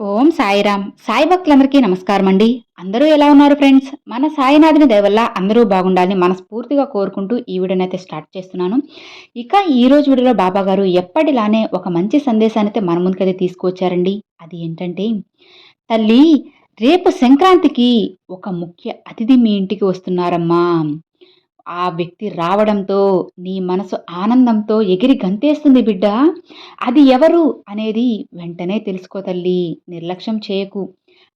ఓం సాయిరామ్. సాయి భక్తులందరికీ నమస్కారం అండి అందరూ ఎలా ఉన్నారు ఫ్రెండ్స్? మన సాయినాథుని దయవల్ల అందరూ బాగుండాలని మనస్ఫూర్తిగా కోరుకుంటూ ఈ వీడియోని అయితే స్టార్ట్ చేస్తున్నాను. ఇక ఈ రోజు వీడియోలో బాబా గారు ఎప్పటిలానే ఒక మంచి సందేశాన్ని అయితే మన ముందుకైతే తీసుకువచ్చారండి. అది ఏంటంటే తల్లి రేపు సంక్రాంతికి ఒక ముఖ్య అతిథి మీ ఇంటికి వస్తున్నారమ్మా. ఆ వ్యక్తి రావడంతో నీ మనసు ఆనందంతో ఎగిరి గంతేస్తుంది బిడ్డ. అది ఎవరు అనేది వెంటనే తెలుసుకో తల్లి నిర్లక్ష్యం చేయకు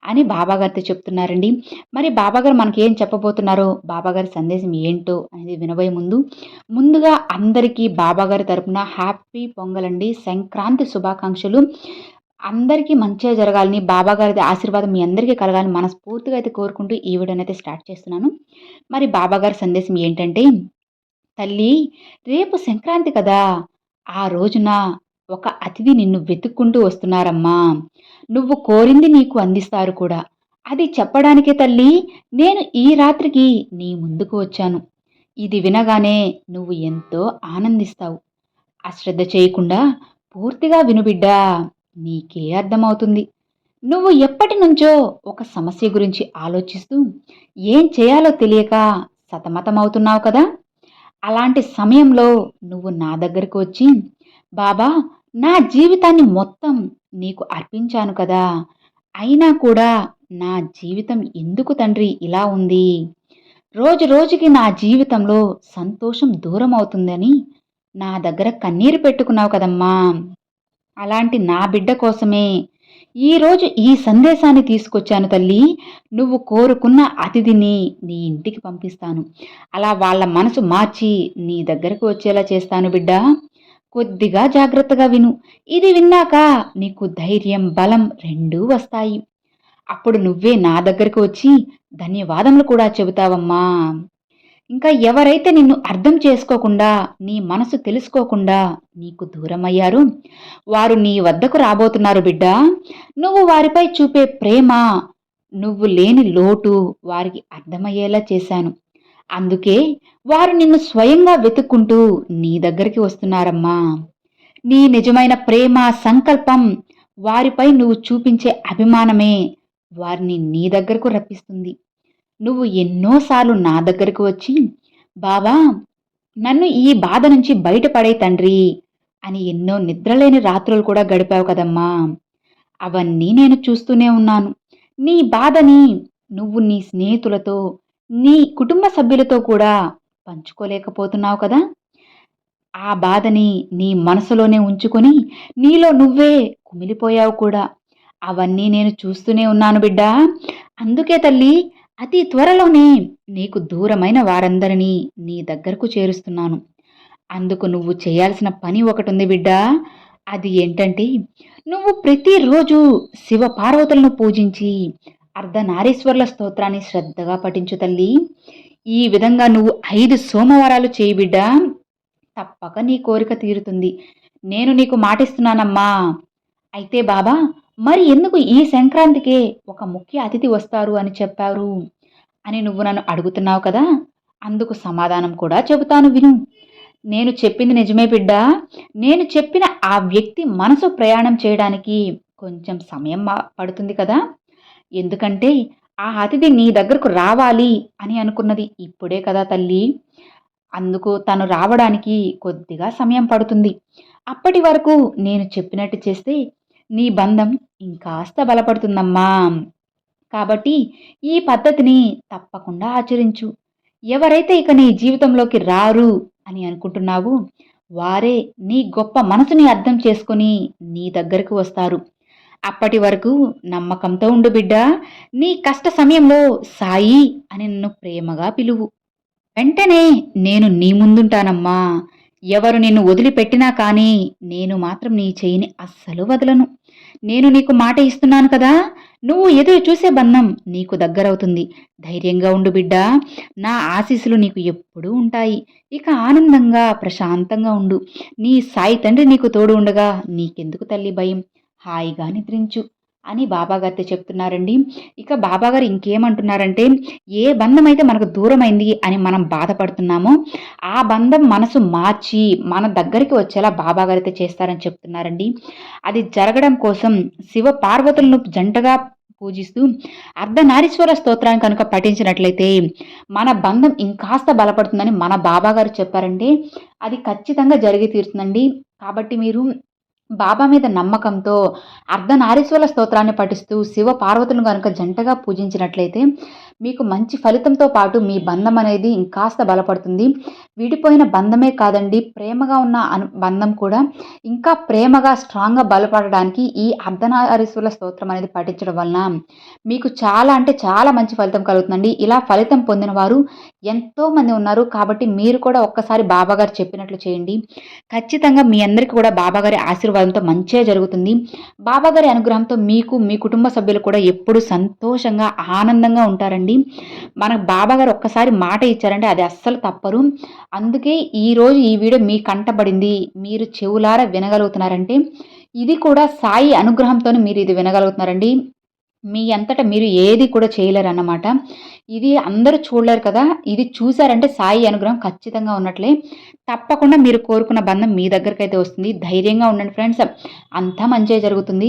అని బాబాగారితో చెప్తున్నారండి. మరి బాబాగారు మనకి ఏం చెప్పబోతున్నారో బాబాగారి సందేశం ఏంటో అనేది వినబోయే ముందు ముందుగా అందరికీ బాబాగారి తరపున హ్యాపీ పొంగల్ అండి సంక్రాంతి శుభాకాంక్షలు. అందరికీ మంచిగా జరగాలని బాబాగారిది ఆశీర్వాదం మీ అందరికీ కలగాలని మనస్ఫూర్తిగా అయితే కోరుకుంటూ ఈ వీడియోని అయితే స్టార్ట్ చేస్తున్నాను. మరి బాబాగారి సందేశం ఏంటంటే తల్లి రేపు సంక్రాంతి కదా! ఆ రోజున ఒక అతిథి నిన్ను వెతుక్కుంటూ వస్తున్నారమ్మా. నువ్వు కోరింది నీకు అందిస్తారు కూడా. అది చెప్పడానికే తల్లి నేను ఈ రాత్రికి నీ ముందుకు వచ్చాను. ఇది వినగానే నువ్వు ఎంతో ఆనందిస్తావు. అశ్రద్ధ చేయకుండా పూర్తిగా వినుబిడ్డా నీకే అర్థమవుతుంది. నువ్వు ఎప్పటి నుంచో ఒక సమస్య గురించి ఆలోచిస్తూ ఏం చేయాలో తెలియక సతమతమవుతున్నావు కదా? అలాంటి సమయంలో నువ్వు నా దగ్గరకు వచ్చి బాబా నా జీవితాన్ని మొత్తం నీకు అర్పించాను కదా. అయినా కూడా నా జీవితం ఎందుకు తండ్రి ఇలా ఉంది? రోజు రోజుకి నా జీవితంలో సంతోషం దూరం అవుతుందని నా దగ్గర కన్నీరు పెట్టుకున్నావు కదమ్మా. అలాంటి నా బిడ్డ కోసమే. ఈరోజు ఈ సందేశాన్ని తీసుకొచ్చాను తల్లి. నువ్వు కోరుకున్న అతిథిని నీ ఇంటికి పంపిస్తాను. అలా వాళ్ళ మనసు మార్చి నీ దగ్గరకు వచ్చేలా చేస్తాను బిడ్డ. కొద్దిగా జాగ్రత్తగా విను. ఇది విన్నాక నీకు ధైర్యం బలం రెండూ వస్తాయి. అప్పుడు నువ్వే నా దగ్గరకు వచ్చి ధన్యవాదములు కూడా చెబుతావమ్మా. ఇంకా ఎవరైతే నిన్ను అర్థం చేసుకోకుండా నీ మనసు తెలుసుకోకుండా నీకు దూరమయ్యారు? వారు నీ వద్దకు రాబోతున్నారు బిడ్డ. నువ్వు వారిపై చూపే ప్రేమ నువ్వు లేని లోటు వారికి అర్థమయ్యేలా చేశాను. అందుకే వారు నిన్ను స్వయంగా వెతుక్కుంటూ నీ దగ్గరికి వస్తున్నారమ్మా. నీ నిజమైన ప్రేమ సంకల్పం వారిపై నువ్వు చూపించే అభిమానమే వారిని నీ దగ్గరకు రప్పిస్తుంది. నువ్వు ఎన్నోసార్లు నా దగ్గరకు వచ్చి బాబా నన్ను ఈ బాధ నుంచి బయటపడే తండ్రి అని ఎన్నో నిద్రలేని రాత్రులు కూడా గడిపావు కదమ్మా. అవన్నీ నేను చూస్తూనే ఉన్నాను. నీ బాధని నువ్వు నీ స్నేహితులతో నీ కుటుంబ సభ్యులతో కూడా పంచుకోలేకపోతున్నావు కదా. ఆ బాధని నీ మనసులోనే ఉంచుకొని నీలో నువ్వే కుమిలిపోయావు కూడా. అవన్నీ నేను చూస్తూనే ఉన్నాను బిడ్డ. అందుకే తల్లి అతి త్వరలోనే నీకు దూరమైన వారందరినీ నీ దగ్గరకు చేరుస్తున్నాను. అందుకు నువ్వు చేయాల్సిన పని ఒకటి ఉంది బిడ్డ. అది ఏంటంటే నువ్వు ప్రతిరోజు శివ పార్వతులను పూజించి అర్ధనారీశ్వర్ల స్తోత్రాన్ని శ్రద్ధగా పఠించు తల్లి. ఈ విధంగా నువ్వు ఐదు సోమవారాలు చేయి బిడ్డా. తప్పక నీ కోరిక తీరుతుంది. నేను నీకు మాటిస్తున్నానమ్మా. అయితే బాబా మరి ఎందుకు ఈ సంక్రాంతికే ఒక ముఖ్య అతిథి వస్తారు అని చెప్పారు? అని నువ్వు నన్ను అడుగుతున్నావు కదా? అందుకు సమాధానం కూడా చెబుతాను విను. నేను చెప్పింది నిజమే బిడ్డ. నేను చెప్పిన ఆ వ్యక్తి మనసు ప్రయాణం చేయడానికి కొంచెం సమయం పడుతుంది కదా? ఎందుకంటే ఆ అతిథి నీ దగ్గరకు రావాలి అని అనుకున్నది ఇప్పుడే కదా తల్లి. అందుకు తను రావడానికి కొద్దిగా సమయం పడుతుంది. అప్పటి వరకు నేను చెప్పినట్టు చేస్తే నీ బంధం ఇంకాస్త బలపడుతుందమ్మా. కాబట్టి ఈ పద్ధతిని తప్పకుండా ఆచరించు. ఎవరైతే ఇక నీ జీవితంలోకి రారు అని అనుకుంటున్నావు వారే నీ గొప్ప మనసుని అర్థం చేసుకుని నీ దగ్గరకు వస్తారు. అప్పటి వరకు నమ్మకంతో ఉండు బిడ్డ. నీ కష్ట సమయంలో సాయి అని నన్ను ప్రేమగా పిలువు. వెంటనే నేను నీ ముందుంటానమ్మా. ఎవరు నిన్ను వదిలిపెట్టినా కానీ నేను మాత్రం నీ చేయిని అస్సలు వదలను. నేను నీకు మాట ఇస్తున్నాను కదా? నువ్వు ఎదురు చూసే బంధం నీకు దగ్గరవుతుంది. ధైర్యంగా ఉండు బిడ్డ. నా ఆశీస్సులు నీకు ఎప్పుడూ ఉంటాయి. ఇక ఆనందంగా ప్రశాంతంగా ఉండు. నీ సాయి తండ్రి నీకు తోడు ఉండగా నీకెందుకు తల్లి భయం? హాయిగా నిద్రించు. అని బాబాగారితో చెప్తున్నారండి. ఇక బాబాగారు ఇంకేమంటున్నారంటే ఏ బంధం అయితే మనకు దూరమైంది అని మనం బాధపడుతున్నామో ఆ బంధం మనసు మార్చి మన దగ్గరికి వచ్చేలా బాబాగారు అయితే చేస్తారని చెప్తున్నారండి. అది జరగడం కోసం శివ పార్వతులను జంటగా పూజిస్తూ అర్ధనారీశ్వర స్తోత్రాన్ని కనుక పఠించినట్లయితే మన బంధం ఇంకాస్త బలపడుతుందని మన బాబాగారు చెప్పారంటే అది ఖచ్చితంగా జరిగి తీరుతుందండి. కాబట్టి మీరు బాబా మీద నమ్మకంతో అర్ధనారీశ్వర స్తోత్రాన్ని పఠిస్తూ శివ పార్వతులను కనుక జంటగా పూజించినట్లయితే మీకు మంచి ఫలితంతో పాటు మీ బంధం అనేది ఇంకాస్త బలపడుతుంది. విడిపోయిన బంధమే కాదండి ప్రేమగా ఉన్న అను బంధం కూడా. ఇంకా ప్రేమగా స్ట్రాంగ్గా బలపడడానికి ఈ అర్ధనారీశ్వరుల స్తోత్రం అనేది పఠించడం వలన మీకు చాలా అంటే చాలా మంచి ఫలితం కలుగుతుందండి. ఇలా ఫలితం పొందిన వారు ఎంతోమంది ఉన్నారు కాబట్టి మీరు కూడా ఒక్కసారి బాబాగారు చెప్పినట్లు చేయండి. ఖచ్చితంగా మీ అందరికీ కూడా బాబాగారి ఆశీర్వాదంతో మంచిగా జరుగుతుంది. బాబాగారి అనుగ్రహంతో మీకు మీ కుటుంబ సభ్యులు కూడా ఎప్పుడు సంతోషంగా ఆనందంగా ఉంటారండి. మన బాబాగారు ఒక్కసారి మాట ఇచ్చారంటే అది అస్సలు తప్పరు అందుకే ఈరోజు ఈ వీడియో మీ కంటబడింది మీరు చెవులారా వినగలుగుతున్నారంటే ఇది కూడా సాయి అనుగ్రహంతో మీరు ఇది వినగలుగుతున్నారండి. మీ అంతటా మీరు ఏది కూడా చేయలేరు అన్నమాట ఇది అందరూ చూడలేరు కదా. ఇది చూసారంటే సాయి అనుగ్రహం ఖచ్చితంగా ఉన్నట్లే. తప్పకుండా మీరు కోరుకున్న బంధం మీ దగ్గరికి అయితే వస్తుంది. ధైర్యంగా ఉండండి ఫ్రెండ్స్. అంతా మంచిగా జరుగుతుంది.